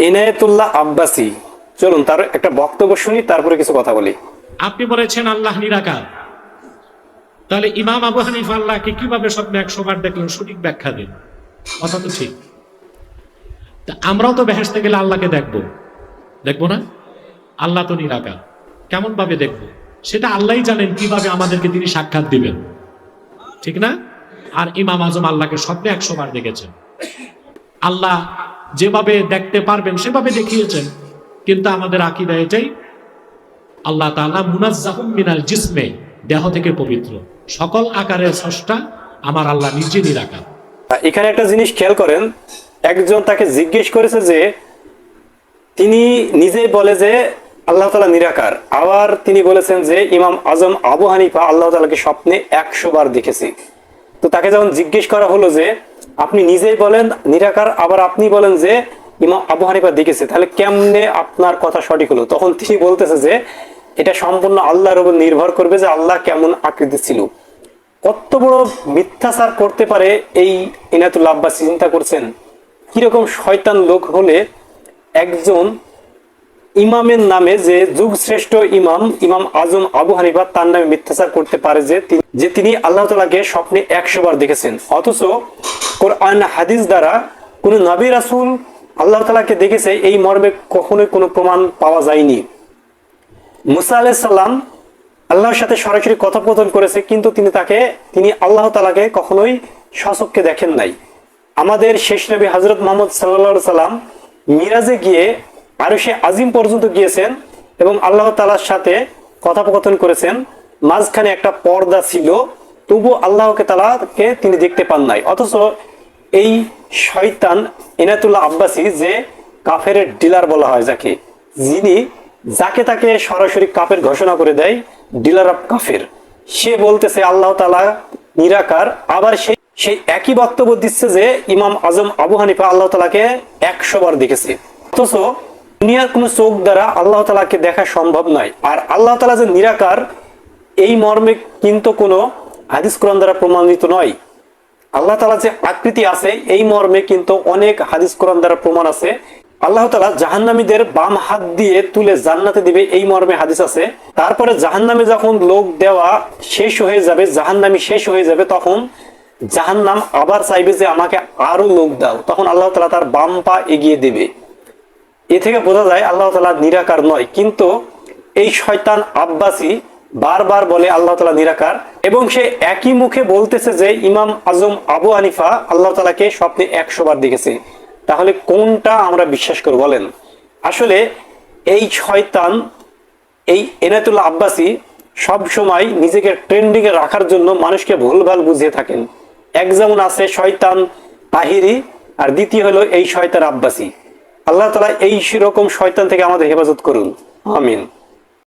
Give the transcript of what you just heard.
এনায়েতুল্লাহ আব্বাসি। চলুন, তার একটা বক্তব্য শুনি, তারপরে কিছু কথা বলি। আপনি বলেছেন আল্লাহ নিরাকার। তাহলে ইমাম আবু হানিফা আল্লাহকে কীভাবে স্বপ্নে একশো বার দেখলেন? সঠিক ব্যাখ্যা দিন। কথা তো ঠিক। আমরাও তো বেহেসতে গেলে আল্লাহকে দেখব। দেখব না? আল্লাহ তো নিরাকার। কেমন ভাবে দেখব? সেটা আল্লাহই জানেন কীভাবে আমাদেরকে তিনি সাক্ষাৎ দিবেন। ঠিক না? আর ইমাম আজম আল্লাহকে স্বপ্নে একশো বার দেখেছেন। আল্লাহ যেভাবে দেখতে পারবেন, সেভাবে দেখিয়েছেন। কিন্তু আমাদের আকিদা এটাই, আল্লাহ তাআলা মুনাজ্জাহুম জিসমে, দেহ থেকে পবিত্র। সকল আকারের স্রষ্টা আমার আল্লাহ নিজে নিরাকার। এখানে একটা জিনিস খেয়াল করেন, একজন তাকে জিজ্ঞেস করেছে যে, তিনি নিজেই বলে যে, আল্লাহ তালা নিরাকার। আবার তিনি বলেছেন যে, ইমাম আজম আবু হানিফা আল্লাহ তালাকে স্বপ্নে একশো বার দেখেছি। তো তাকে যখন জিজ্ঞেস করা হলো যে আপনি নিজেই বলেন, নিরাকার, আবার আপনি বলেন যে, ইমাম আবু হানিফা দেখেছে, তাহলে কেমনে আপনার কথা সঠিক হলো? তখন তিনি বলতেছে যে, এটা সম্পূর্ণ আল্লাহর উপর নির্ভর করবে যে আল্লাহ কেমন আকৃতি ছিল। কত বড় মিথ্যাচার করতে পারে এই ইনাতুল্লাহ আব্বাস চিন্তা করছেন, কীরকম শয়তান লোক হলে একজন ইমামের নামে যে যুগ শ্রেষ্ঠ ইমাম ইমাম আজম আবু হানিফা, তার নামে মিথ্যাচার করতে পারে যে যে তিনি আল্লাহ তালাকে স্বপ্নে একশো বার দেখেছেন। অথচ কোরআন, হাদিস দ্বারা কোন নবী রাসুল আল্লাহ তালাকে দেখেছে, এই মর্মে কখনোই কোনো প্রমাণ পাওয়া যায়নি। মুসা আলাইসাল্লাম আল্লাহর সাথে সরাসরি কথোপকথন করেছে, কিন্তু তিনি তাকে, তিনি আল্লাহ তালাকে কখনোই সচক্ষে দেখেন নাই। আমাদের শেষ নবী হজরত মোহাম্মদ সাল্লা সাল্লাম মিরাজে গিয়ে আরও সে আজিম পর্যন্ত গিয়েছেন এবং আল্লাহ তালার সাথে কথোপকথন করেছেন। মাঝখানে একটা পর্দা ছিল তবু আল্লাহকে তালাকে তিনি দেখতে পান নাই। অথচ এই শয়তান ইনাতুল্লাহ আব্বাসী যে কাফের ডিলার বলা হয় যাকে, যিনি যাকে তাকে সরাসরি কাফের ঘোষণা করে দেয়, ডিলার অফ কাফের। সে বলতেছে, আল্লাহ তালা নিরাকার। আবার সেই সেই একই বক্তব্য দিচ্ছে যে, ইমাম আজম আবু হানিফা আল্লাহ তালাকে একশো বার দেখেছে। অথচ দুনিয়ার কোনো চোখ দ্বারা আল্লাহ তালাকে দেখা সম্ভব নয়। আর আল্লাহ তালা যে নিরাকার, এই মর্মে কিন্তু কোনো হাদিস কোরআন দ্বারা প্রমাণিত নয়। আল্লাহ তালা যে আকৃতি আছে, এই মর্মে কিন্তু অনেক হাদিস কোরআন দ্বারা প্রমাণ আছে। আল্লাহ তালা জাহান্নামীদের বাম হাত দিয়ে তুলে জান্নাতে দিবে, এই মর্মে হাদিস আছে। তারপরে জাহান্নামে যখন লোক দেওয়া শেষ হয়ে যাবে, জাহান্নামি শেষ হয়ে যাবে, তখন জাহান্নাম আবার চাইবে যে আমাকে আরও লোক দাও। তখন আল্লাহ তালা তার বাম পা এগিয়ে দেবে। এ থেকে বোঝা যায় আল্লাহ তালা নিরাকার নয়। কিন্তু এই শয়তান আব্বাসী বারবার বলে আল্লাহ তালা নিরাকার এবং সে একই মুখে বলতেছে যে ইমাম আজম আবু হানিফা আল্লাহ তালাকে স্বপ্নে একশো বার দেখেছে। তাহলে কোনটা আমরা বিশ্বাস করব বলেন? আসলে এই শয়তান, এই এনাতুল্লাহ আব্বাসী সব সময় নিজেকে ট্রেন্ডিং এ রাখার জন্য মানুষকে ভুলভাল বুঝিয়ে থাকেন। এক যেমন আছে শয়তান তাহিরি, আর দ্বিতীয় হলো এই শয়তান আব্বাসী। আল্লাহ তালা এই রকম শয়তান থেকে আমাদের হেফাজত করুন। আমিন।